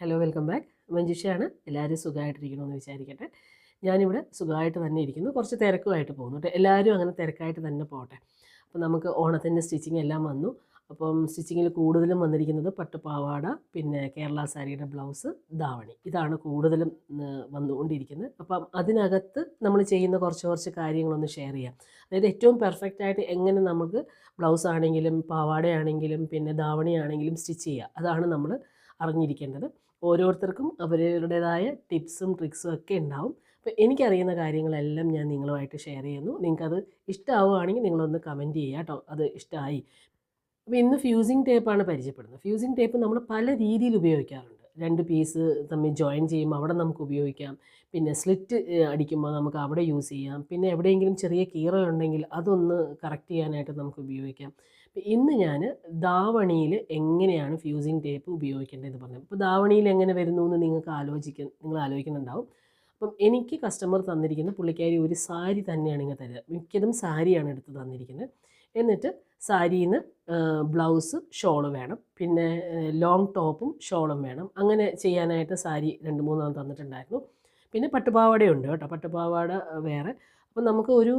Hello welcome back മഞ്ജുഷയാണ്. എല്ലാവരും സുഖമായിട്ടിരിക്കണമെന്ന് വിചാരിക്കട്ടെ. ഞാനിവിടെ സുഖമായിട്ട് തന്നെ ഇരിക്കുന്നു. കുറച്ച് തിരക്കുമായിട്ട് പോകുന്നു കേട്ടോ. എല്ലാവരും അങ്ങനെ തിരക്കായിട്ട് തന്നെ പോകട്ടെ അപ്പോൾ നമുക്ക് ഓണത്തിന്റെ സ്റ്റിച്ചിങ് എല്ലാം വന്നു. അപ്പം സ്റ്റിച്ചിങ്ങിൽ കൂടുതലും വന്നിരിക്കുന്നത് പട്ടുപാവാട പിന്നെ കേരള സാരിയുടെ ബ്ലൗസ് ധാവണി. ഇതാണ് കൂടുതലും വന്നുകൊണ്ടിരിക്കുന്നത്. അപ്പം അതിനകത്ത് നമ്മൾ ചെയ്യുന്ന കുറച്ച് കുറച്ച് കാര്യങ്ങളൊന്ന് ഷെയർ ചെയ്യാം. അതായത് ഏറ്റവും പെർഫെക്റ്റ് ആയിട്ട് എങ്ങനെ നമുക്ക് ബ്ലൗസ് ആണെങ്കിലും പാവാടയാണെങ്കിലും പിന്നെ ധാവണി ആണെങ്കിലും സ്റ്റിച്ച് ചെയ്യുക. അതാണ് നമ്മൾ അറിഞ്ഞിരിക്കേണ്ടത്. ഓരോരുത്തർക്കും അവരുടേതായ ടിപ്സും ട്രിക്സും ഒക്കെ ഉണ്ടാവും. അപ്പോൾ എനിക്കറിയുന്ന കാര്യങ്ങളെല്ലാം ഞാൻ നിങ്ങളുമായിട്ട് ഷെയർ ചെയ്യുന്നു. നിങ്ങൾക്കത് ഇഷ്ടമാവുകയാണെങ്കിൽ നിങ്ങളൊന്ന് കമന്റ് ചെയ്യുക കേട്ടോ. അത് ഇഷ്ടമായി അപ്പോൾ ഇന്ന് ഫ്യൂസിങ് ടേപ്പാണ് പരിചയപ്പെടുന്നത്. ഫ്യൂസിങ് ടേപ്പ് നമ്മൾ പല രീതിയിൽ ഉപയോഗിക്കാറുണ്ട്. രണ്ട് പീസ് തമ്മിൽ ജോയിൻ ചെയ്യുമ്പോൾ അവിടെ നമുക്ക് ഉപയോഗിക്കാം. പിന്നെ സ്ലിറ്റ് അടിക്കുമ്പോൾ നമുക്ക് അവിടെ യൂസ് ചെയ്യാം. പിന്നെ എവിടെയെങ്കിലും ചെറിയ കീറലുണ്ടെങ്കിൽ അതൊന്ന് കറക്റ്റ് ചെയ്യാനായിട്ട് നമുക്ക് ഉപയോഗിക്കാം. ഇന്ന് ഞാൻ ദാവണിയിൽ എങ്ങനെയാണ് ഫ്യൂസിങ് ടേപ്പ് ഉപയോഗിക്കേണ്ടതെന്ന് പറഞ്ഞു അപ്പോൾ ദാവണിയിൽ എങ്ങനെ വരുന്നു എന്ന് നിങ്ങൾക്ക് ആലോചിക്കും നിങ്ങൾ ആലോചിക്കുന്നുണ്ടാവും. അപ്പം എനിക്ക് കസ്റ്റമർ തന്നിരിക്കുന്ന പുള്ളിക്കാരി ഒരു സാരി തന്നെയാണ് ഇങ്ങനെ തരിക. മിക്കതും സാരിയാണ് എടുത്ത് തന്നിരിക്കുന്നത് എന്നിട്ട് സാരിയിൽ നിന്ന് ബ്ലൗസ് ഷോൾ വേണം. പിന്നെ ലോങ് ടോപ്പും ഷോളും വേണം. അങ്ങനെ ചെയ്യാനായിട്ട് സാരി രണ്ട് മൂന്നെണ്ണം തന്നിട്ടുണ്ടായിരുന്നു. പിന്നെ പട്ടുപാവാടയുണ്ട് കേട്ടോ. പട്ടുപാവാട വേറെ. അപ്പം നമുക്ക് ഒരു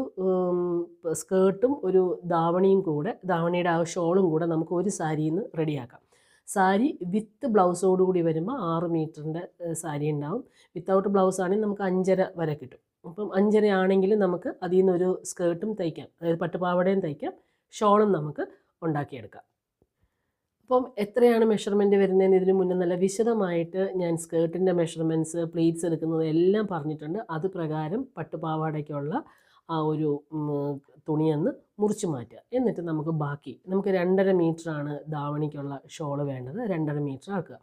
സ്കേർട്ടും ഒരു ധാവണിയും കൂടെ ധാവണിയുടെ ആ ഷോളും കൂടെ നമുക്ക് ഒരു സാരിയിൽ നിന്ന് റെഡിയാക്കാം. സാരി വിത്ത് ബ്ലൗസോടുകൂടി വരുമ്പോൾ ആറ് മീറ്ററിന്റെ സാരി ഉണ്ടാവും. വിത്തൗട്ട് ബ്ലൗസ് ആണെങ്കിൽ നമുക്ക് അഞ്ചര വരെ കിട്ടും. അപ്പം അഞ്ചര ആണെങ്കിൽ നമുക്ക് അതിൽ നിന്നൊരു സ്കേർട്ടും തയ്ക്കാം. അതായത് പട്ടുപാവടയും തയ്ക്കാം. ഷോളും നമുക്ക് ഉണ്ടാക്കിയെടുക്കാം. അപ്പം എത്രയാണ് മെഷർമെന്റ് വരുന്നതെന്ന് ഇതിന് മുന്നേ നല്ല വിശദമായിട്ട് ഞാൻ സ്കേർട്ടിന്റെ മെഷർമെന്റ്സ് പ്ലീറ്റ്സ് എടുക്കുന്നത് എല്ലാം പറഞ്ഞിട്ടുണ്ട്. അത് പ്രകാരം പട്ടുപാവാടയ്ക്കുള്ള ആ ഒരു തുണിയെന്ന് മുറിച്ചു മാറ്റുക. എന്നിട്ട് നമുക്ക് ബാക്കി നമുക്ക് രണ്ടര മീറ്ററാണ് ധാവണിക്കുള്ള ഷോൾ വേണ്ടത്. രണ്ടര മീറ്റർ ആക്കുക.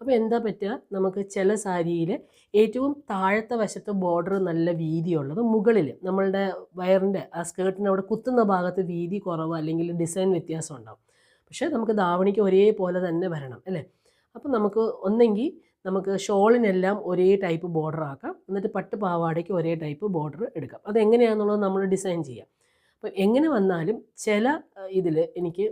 അപ്പോൾ എന്താ പറ്റുക? നമുക്ക് ചില സാരിയിൽ ഏറ്റവും താഴത്തെ വശത്ത് ബോർഡർ നല്ല വീതിയുള്ളത് മുകളിൽ നമ്മളുടെ വയറിന്റെ ആ സ്കേർട്ടിന്റെ അവിടെ കുത്തുന്ന ഭാഗത്ത് വീതി കുറവ് അല്ലെങ്കിൽ ഡിസൈൻ വ്യത്യാസം ഉണ്ടാവും. പക്ഷേ നമുക്ക് ധാവണിക്ക് ഒരേപോലെ തന്നെ വരണം അല്ലേ? അപ്പം നമുക്ക് ഒന്നെങ്കിൽ നമുക്ക് ഷോളിനെല്ലാം ഒരേ ടൈപ്പ് ബോർഡർ ആക്കാം. എന്നിട്ട് പട്ട് പാവാടയ്ക്ക് ഒരേ ടൈപ്പ് ബോർഡർ എടുക്കാം. അതെങ്ങനെയാണെന്നുള്ളത് നമ്മൾ ഡിസൈൻ ചെയ്യാം. അപ്പം എങ്ങനെ വന്നാലും ചില ഇതിൽ എനിക്ക്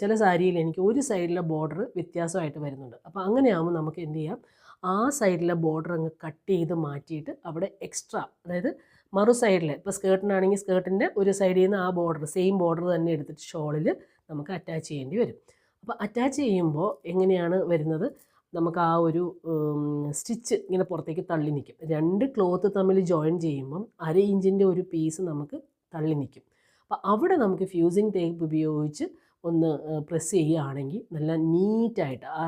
ചില സാരിയിൽ എനിക്ക് ഒരു സൈഡിലെ ബോർഡർ വ്യത്യാസമായിട്ട് വരുന്നുണ്ട്. അപ്പോൾ അങ്ങനെയാകുമ്പോൾ നമുക്ക് എന്ത് ചെയ്യാം? ആ സൈഡിലെ ബോർഡർ അങ്ങ് കട്ട് ചെയ്ത് മാറ്റിയിട്ട് അവിടെ എക്സ്ട്രാ അതായത് മറു സൈഡിൽ ഇപ്പോൾ സ്കേർട്ടിനാണെങ്കിൽ സ്കേർട്ടിന്റെ ഒരു സൈഡിൽ നിന്ന് ആ ബോർഡർ സെയിം ബോർഡർ തന്നെ എടുത്തിട്ട് ഷോളിൽ നമുക്ക് അറ്റാച്ച് ചെയ്യേണ്ടി വരും. അപ്പോൾ അറ്റാച്ച് ചെയ്യുമ്പോൾ എങ്ങനെയാണ് വരുന്നത്? നമുക്ക് ആ ഒരു സ്റ്റിച്ച് ഇങ്ങനെ പുറത്തേക്ക് തള്ളി നിൽക്കും. രണ്ട് ക്ലോത്ത് തമ്മിൽ ജോയിൻ ചെയ്യുമ്പം അര ഇഞ്ചിന്റെ ഒരു പീസ് നമുക്ക് തള്ളി നിൽക്കും. അപ്പോൾ അവിടെ നമുക്ക് ഫ്യൂസിങ് ടേപ്പ് ഉപയോഗിച്ച് ഒന്ന് പ്രസ് ചെയ്യുകയാണെങ്കിൽ നല്ല നീറ്റായിട്ട് ആ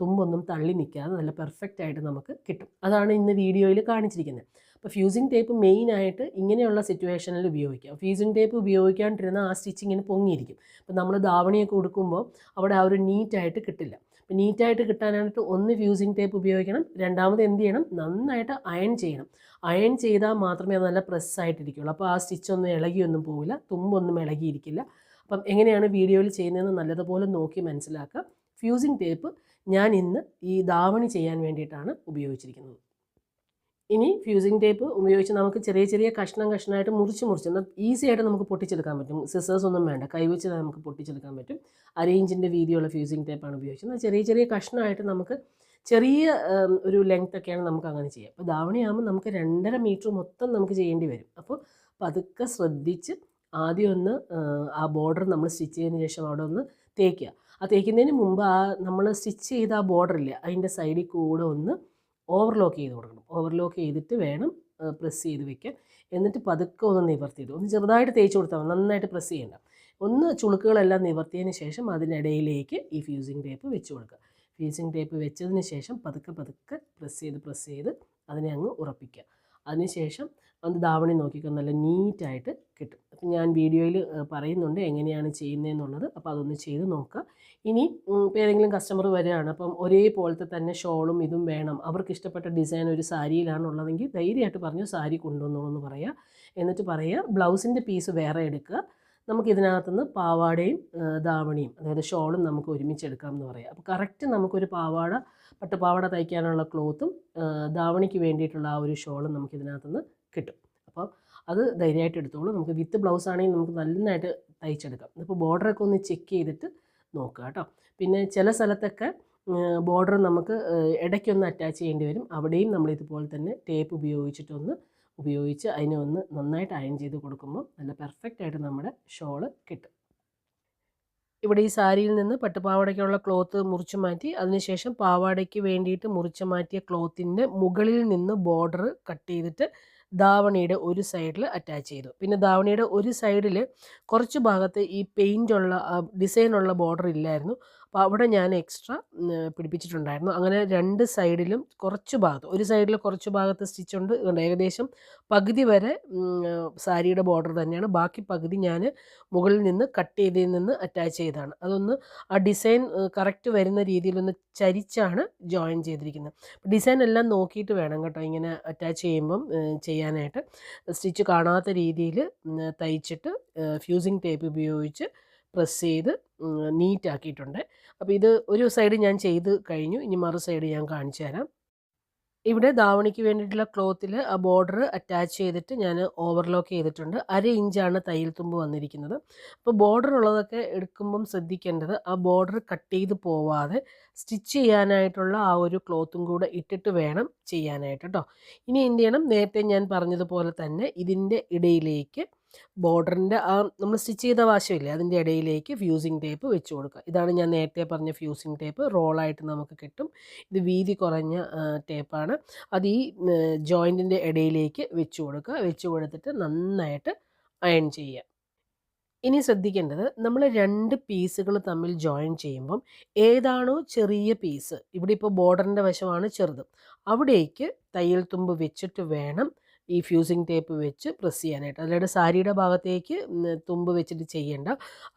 തുമ്പൊന്നും തള്ളി നിൽക്കാതെ നല്ല പെർഫെക്റ്റ് ആയിട്ട് നമുക്ക് കിട്ടും. അതാണ് ഇന്ന് വീഡിയോയിൽ കാണിച്ചിരിക്കുന്നത്. അപ്പോൾ ഫ്യൂസിങ് ടേപ്പ് മെയിനായിട്ട് ഇങ്ങനെയുള്ള സിറ്റുവേഷനിൽ ഉപയോഗിക്കാം. ഫ്യൂസിങ് ടേപ്പ് ഉപയോഗിക്കാണ്ടിരുന്ന ആ സ്റ്റിച്ചിങ്ങിന് പൊങ്ങിയിരിക്കും. അപ്പോൾ നമ്മൾ ധാവണിയൊക്കെ കൊടുക്കുമ്പോൾ അവിടെ ആ ഒരു നീറ്റായിട്ട് കിട്ടില്ല. അപ്പോൾ നീറ്റായിട്ട് കിട്ടാനായിട്ട് ഒന്ന് ഫ്യൂസിങ് ടേപ്പ് ഉപയോഗിക്കണം. രണ്ടാമത് എന്ത് ചെയ്യണം? നന്നായിട്ട് അയൺ ചെയ്യണം. അയൺ ചെയ്താൽ മാത്രമേ അത് നല്ല പ്രസ്സായിട്ടിരിക്കുള്ളൂ അപ്പോൾ ആ സ്റ്റിച്ചൊന്നും ഇളകിയൊന്നും പോവില്ല. തുമ്പൊന്നും ഇളകിയിരിക്കില്ല. അപ്പം എങ്ങനെയാണ് വീഡിയോയിൽ ചെയ്യുന്നതെന്ന് നല്ലതുപോലെ നോക്കി മനസ്സിലാക്കുക. ഫ്യൂസിങ് ടേപ്പ് ഞാൻ ഇന്ന് ഈ ധാവണി ചെയ്യാൻ വേണ്ടിയിട്ടാണ് ഉപയോഗിച്ചിരിക്കുന്നത്. ഇനി ഫ്യൂസിങ് ടേപ്പ് ഉപയോഗിച്ച് നമുക്ക് ചെറിയ ചെറിയ കഷ്ണം കഷ്ണമായിട്ട് മുറിച്ച് മുറിച്ച് എന്നാൽ ഈസി ആയിട്ട് നമുക്ക് പൊട്ടിച്ചെടുക്കാൻ പറ്റും. സിസേഴ്സ് ഒന്നും വേണ്ട. കൈവച്ച് നമുക്ക് പൊട്ടിച്ചെടുക്കാൻ പറ്റും. അരയിഞ്ചിന്റെ വീതിയുള്ള ഫ്യൂസിങ് ടേപ്പാണ് ഉപയോഗിച്ചത്. എന്നാൽ ചെറിയ ചെറിയ കഷ്ണമായിട്ട് നമുക്ക് ചെറിയ ഒരു ലെങ്ത് ഒക്കെയാണ് നമുക്ക് അങ്ങനെ ചെയ്യാം. അപ്പോൾ ധാവണിയാകുമ്പോൾ നമുക്ക് രണ്ടര മീറ്റർ മൊത്തം നമുക്ക് ചെയ്യേണ്ടി വരും. അപ്പോൾ പതുക്കെ ശ്രദ്ധിച്ച് ആദ്യം ഒന്ന് ആ, ബോർഡർ നമ്മൾ സ്റ്റിച്ച് ചെയ്തതിന് ശേഷം അവിടെ ഒന്ന് തേക്കുക. ആ തേക്കുന്നതിന് മുമ്പ് ആ നമ്മൾ സ്റ്റിച്ച് ചെയ്ത ആ ബോർഡർ ഇല്ലേ അതിന്റെ സൈഡിൽ കൂടെ ഒന്ന് ഓവർലോക്ക് ചെയ്ത് കൊടുക്കണം. ഓവർലോക്ക് ചെയ്തിട്ട് വേണം പ്രസ് ചെയ്ത് വെക്കാൻ. എന്നിട്ട് പതുക്കെ ഒന്ന് നിവർത്തിയിട്ട് ഒന്ന് ചെറുതായിട്ട് തേച്ച് കൊടുത്താൽ മതി. നന്നായിട്ട് പ്രസ് ചെയ്യണ്ട. ഒന്ന് ചുളുക്കുകളെല്ലാം നിവർത്തിയതിന് ശേഷം അതിനിടയിലേക്ക് ഈ ഫ്യൂസിങ് ടേപ്പ് വെച്ച് കൊടുക്കുക. ഫ്യൂസിങ് ടേപ്പ് വെച്ചതിന് ശേഷം പതുക്കെ പതുക്കെ പ്രസ് ചെയ്ത് പ്രസ് ചെയ്ത് അതിനെ അങ്ങ് ഉറപ്പിക്കുക. അതിനുശേഷം അത് ധാവണി നോക്കിക്കോ നല്ല നീറ്റായിട്ട് കിട്ടും. അപ്പം ഞാൻ വീഡിയോയിൽ പറയുന്നുണ്ട് എങ്ങനെയാണ് ചെയ്യുന്നതെന്നുള്ളത്. അപ്പോൾ അതൊന്ന് ചെയ്ത് നോക്കുക ഇനി ഏതെങ്കിലും കസ്റ്റമർ വരികയാണ് അപ്പം ഒരേപോലത്തെ തന്നെ ഷോളും ഇതും വേണം. അവർക്ക് ഇഷ്ടപ്പെട്ട ഡിസൈൻ ഒരു സാരിയിലാണുള്ളതെങ്കിൽ ധൈര്യമായിട്ട് പറഞ്ഞു സാരി കൊണ്ടുവന്നോളൂ എന്ന് പറയുക എന്നിട്ട് പറയുക ബ്ലൗസിന്റെ പീസ് വേറെ എടുക്കുക. നമുക്ക് ഇതിനകത്തുനിന്ന് പാവാടയും ധാവണിയും അതായത് ഷോളും നമുക്ക് ഒരുമിച്ച് എടുക്കാം എന്ന് പറയാം. അപ്പോൾ കറക്റ്റ് നമുക്കൊരു പാവാട പട്ടുപാവാട തയ്ക്കാനുള്ള ക്ലോത്തും ധാവണിക്ക് വേണ്ടിയിട്ടുള്ള ആ ഒരു ഷോളും നമുക്ക് ഇതിനകത്തുനിന്ന് കിട്ടും. അപ്പോൾ അത് ധൈര്യമായിട്ട് എടുത്തോളൂ. നമുക്ക് വിത്ത് ബ്ലൗസ് ആണെങ്കിൽ നമുക്ക് നന്നായിട്ട് തയ്ച്ചെടുക്കാം. ഇപ്പോൾ ബോർഡറൊക്കെ ഒന്ന് ചെക്ക് ചെയ്തിട്ട് നോക്കുക കേട്ടോ. പിന്നെ ചില സ്ഥലത്തൊക്കെ ബോർഡർ നമുക്ക് ഇടയ്ക്കൊന്ന് അറ്റാച്ച് ചെയ്യേണ്ടി വരും. അവിടെയും നമ്മൾ ഇതുപോലെ തന്നെ ടേപ്പ് ഉപയോഗിച്ചിട്ടൊന്ന് ഉപയോഗിച്ച് അതിനെ ഒന്ന് നന്നായിട്ട് അയൺ ചെയ്ത് കൊടുക്കുമ്പോൾ നല്ല പെർഫെക്റ്റ് ആയിട്ട് നമ്മുടെ ഷോൾ കിട്ടും. ഇവിടെ ഈ സാരിയിൽ നിന്ന് പട്ടുപാവാടയ്ക്കുള്ള ക്ലോത്ത് മുറിച്ച് മാറ്റി അതിനുശേഷം പാവാടയ്ക്ക് വേണ്ടിയിട്ട് മുറിച്ച് മാറ്റിയ ക്ലോത്തിന്റെ മുകളിൽ നിന്ന് ബോർഡർ കട്ട് ചെയ്തിട്ട് ദാവണിയുടെ ഒരു സൈഡിൽ അറ്റാച്ച് ചെയ്തു. പിന്നെ ദാവണിയുടെ ഒരു സൈഡിൽ കുറച്ച് ഭാഗത്ത് ഈ പെയിന്റുള്ള ഡിസൈനുള്ള ബോർഡർ ഇല്ലായിരുന്നു. അപ്പോൾ അവിടെ ഞാൻ എക്സ്ട്രാ പിടിപ്പിച്ചിട്ടുണ്ടായിരുന്നു. അങ്ങനെ രണ്ട് സൈഡിലും കുറച്ച് ഭാഗത്ത് ഒരു സൈഡിൽ കുറച്ച് ഭാഗത്ത് സ്റ്റിച്ച് ഉണ്ട് ഇതുകൊണ്ട് ഏകദേശം പകുതി വരെ സാരിയുടെ ബോർഡർ തന്നെയാണ്. ബാക്കി പകുതി ഞാൻ മുകളിൽ നിന്ന് കട്ട് ചെയ്തതിൽ നിന്ന് അറ്റാച്ച് ചെയ്തതാണ്. അതൊന്ന് ആ ഡിസൈൻ കറക്റ്റ് വരുന്ന രീതിയിലൊന്ന് ചരിച്ചാണ് ജോയിൻ ചെയ്തിരിക്കുന്നത്. ഡിസൈൻ എല്ലാം നോക്കിയിട്ട് വേണം കേട്ടോ ഇങ്ങനെ അറ്റാച്ച് ചെയ്യുമ്പം ചെയ്യാനായിട്ട്. സ്റ്റിച്ച് കാണാത്ത രീതിയിൽ തയ്ച്ചിട്ട് ഫ്യൂസിങ് ടേപ്പ് ഉപയോഗിച്ച് പ്രസ് ചെയ്ത് നീറ്റ് ആക്കിയിട്ടുണ്ട് അപ്പോൾ ഇത് ഒരു സൈഡ് ഞാൻ ചെയ്ത് കഴിഞ്ഞു. ഇനി മറു സൈഡ് ഞാൻ കാണിച്ചു തരാം. ഇവിടെ ധാവണിക്ക് വേണ്ടിയിട്ടുള്ള ക്ലോത്തിൽ ആ ബോർഡർ അറ്റാച്ച് ചെയ്തിട്ട് ഞാൻ ഓവർലോക്ക് ചെയ്തിട്ടുണ്ട്. അര ഇഞ്ചാണ് തയ്യൽ തുമ്പ് വന്നിരിക്കുന്നത്. അപ്പോൾ ബോർഡർ ഉള്ളതൊക്കെ എടുക്കുമ്പം ശ്രദ്ധിക്കേണ്ടത് ആ ബോർഡർ കട്ട് ചെയ്ത് പോവാതെ സ്റ്റിച്ച് ചെയ്യാനായിട്ടുള്ള ആ ഒരു ക്ലോത്തും കൂടെ ഇട്ടിട്ട് വേണം ചെയ്യാനായിട്ട് കേട്ടോ ഇനി എന്ത് ചെയ്യണം? നേരത്തെ ഞാൻ പറഞ്ഞതുപോലെ തന്നെ ഇതിന്റെ ഇടയിലേക്ക് ബോർഡറിന്റെ ആ നമ്മൾ സ്റ്റിച്ച് ചെയ്ത വാശമില്ലേ അതിന്റെ ഇടയിലേക്ക് ഫ്യൂസിങ് ടേപ്പ് വെച്ച് കൊടുക്കുക. ഇതാണ് ഞാൻ നേരത്തെ പറഞ്ഞ ഫ്യൂസിങ് ടേപ്പ്. റോളായിട്ട് നമുക്ക് കിട്ടും. ഇത് വീതി കുറഞ്ഞ ടേപ്പാണ്. അത് ഈ ജോയിന്റിന്റെ ഇടയിലേക്ക് വെച്ച് കൊടുക്കുക. വെച്ച് കൊടുത്തിട്ട് നന്നായിട്ട് അയൺ ചെയ്യുക. ഇനി ശ്രദ്ധിക്കേണ്ടത് നമ്മൾ രണ്ട് പീസുകൾ തമ്മിൽ ജോയിൻ ചെയ്യുമ്പം ഏതാണോ ചെറിയ പീസ് ഇവിടെ ഇപ്പോൾ ബോർഡറിന്റെ വശമാണ് ചെറുത് അവിടേക്ക് തയ്യൽ തുമ്പ് വെച്ചിട്ട് വേണം ഈ ഫ്യൂസിങ് ടേപ്പ് വെച്ച് പ്രസ് ചെയ്യാനായിട്ട്. അല്ലാണ്ട് സാരിയുടെ ഭാഗത്തേക്ക് തുമ്പ് വെച്ചിട്ട് ചെയ്യേണ്ട.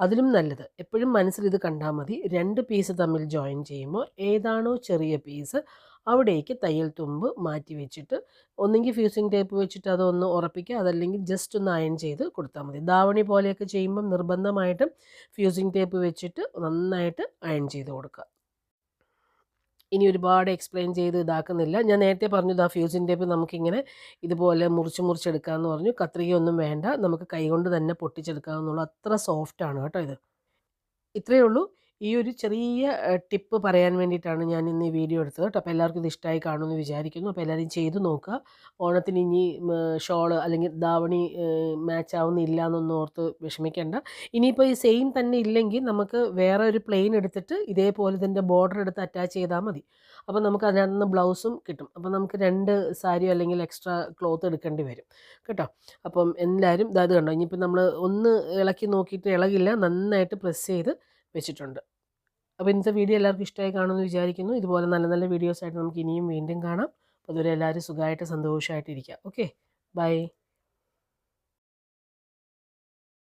അതിലും നല്ലത്. എപ്പോഴും മനസ്സിൽ ഇത് കണ്ടാൽ മതി. രണ്ട് പീസ് തമ്മിൽ ജോയിൻ ചെയ്യുമ്പോൾ ഏതാണോ ചെറിയ പീസ് അവിടേക്ക് തയ്യൽ തുമ്പ് മാറ്റി വെച്ചിട്ട് ഒന്നെങ്കിൽ ഫ്യൂസിങ് ടേപ്പ് വെച്ചിട്ട് അതൊന്ന് ഉറപ്പിക്കുക. അതല്ലെങ്കിൽ ജസ്റ്റ് ഒന്ന് അയൺ ചെയ്ത് കൊടുത്താൽ മതി. ദാവണി പോലെയൊക്കെ ചെയ്യുമ്പം നിർബന്ധമായിട്ടും ഫ്യൂസിങ് ടേപ്പ് വെച്ചിട്ട് നന്നായിട്ട് അയൺ ചെയ്ത് കൊടുക്കുക. ഇനി ഒരുപാട് എക്സ്പ്ലെയിൻ ചെയ്ത് ഇതാക്കുന്നില്ല. ഞാൻ നേരത്തെ പറഞ്ഞു ഇതാ ഫ്യൂസിന്റെ ടേപ്പ് നമുക്കിങ്ങനെ ഇതുപോലെ മുറിച്ച് മുറിച്ചെടുക്കാമെന്ന് പറഞ്ഞു. കത്രികയൊന്നും വേണ്ട. നമുക്ക് കൈകൊണ്ട് തന്നെ പൊട്ടിച്ചെടുക്കാമെന്നുള്ള അത്ര സോഫ്റ്റാണ് കേട്ടോ ഇത്. ഇത്രയേ ഉള്ളൂ. ഈ ഒരു ചെറിയ ടിപ്പ് പറയാൻ വേണ്ടിയിട്ടാണ് ഞാൻ ഇന്ന് ഈ വീഡിയോ എടുത്തത് കേട്ടോ. അപ്പോൾ എല്ലാവർക്കും ഇത് ഇഷ്ടമായി കാണുമെന്ന് വിചാരിക്കുന്നു. അപ്പോൾ എല്ലാവരും ചെയ്ത് നോക്കുക. ഓണത്തിന് ഇനി ഷോൾ അല്ലെങ്കിൽ ധാവണി മാച്ച് ആവുന്നില്ല എന്നൊന്നും ഓർത്ത് വിഷമിക്കേണ്ട. ഇനിയിപ്പോൾ ഈ സെയിം തന്നെ ഇല്ലെങ്കിൽ നമുക്ക് വേറെ ഒരു പ്ലെയിൻ എടുത്തിട്ട് ഇതേപോലെ ഇതിന്റെ ബോർഡർ എടുത്ത് അറ്റാച്ച് ചെയ്താൽ മതി. അപ്പോൾ നമുക്ക് അതിനകത്ത് നിന്ന് ബ്ലൗസും കിട്ടും. അപ്പോൾ നമുക്ക് രണ്ട് സാരിയോ അല്ലെങ്കിൽ എക്സ്ട്രാ ക്ലോത്ത് എടുക്കേണ്ടി വരും കേട്ടോ. അപ്പം എല്ലാവരും ഇതായത് കണ്ടോ ഇനിയിപ്പോൾ നമ്മൾ ഒന്ന് ഇളക്കി നോക്കിയിട്ട് ഇളകില്ല നന്നായിട്ട് പ്രസ് ചെയ്ത് വെച്ചിട്ടുണ്ട്. അപ്പോൾ ഇന്നത്തെ വീഡിയോ എല്ലാവർക്കും ഇഷ്ടമായി കാണുമെന്ന് വിചാരിക്കുന്നു. ഇതുപോലെ നല്ല നല്ല വീഡിയോസ് ആയിട്ട് നമുക്ക് ഇനിയും വീണ്ടും കാണാം. അതുവരെ എല്ലാവരും സുഖമായിട്ട് സന്തോഷമായിട്ട് ഇരിക്കുക ഓക്കെ. ബൈ.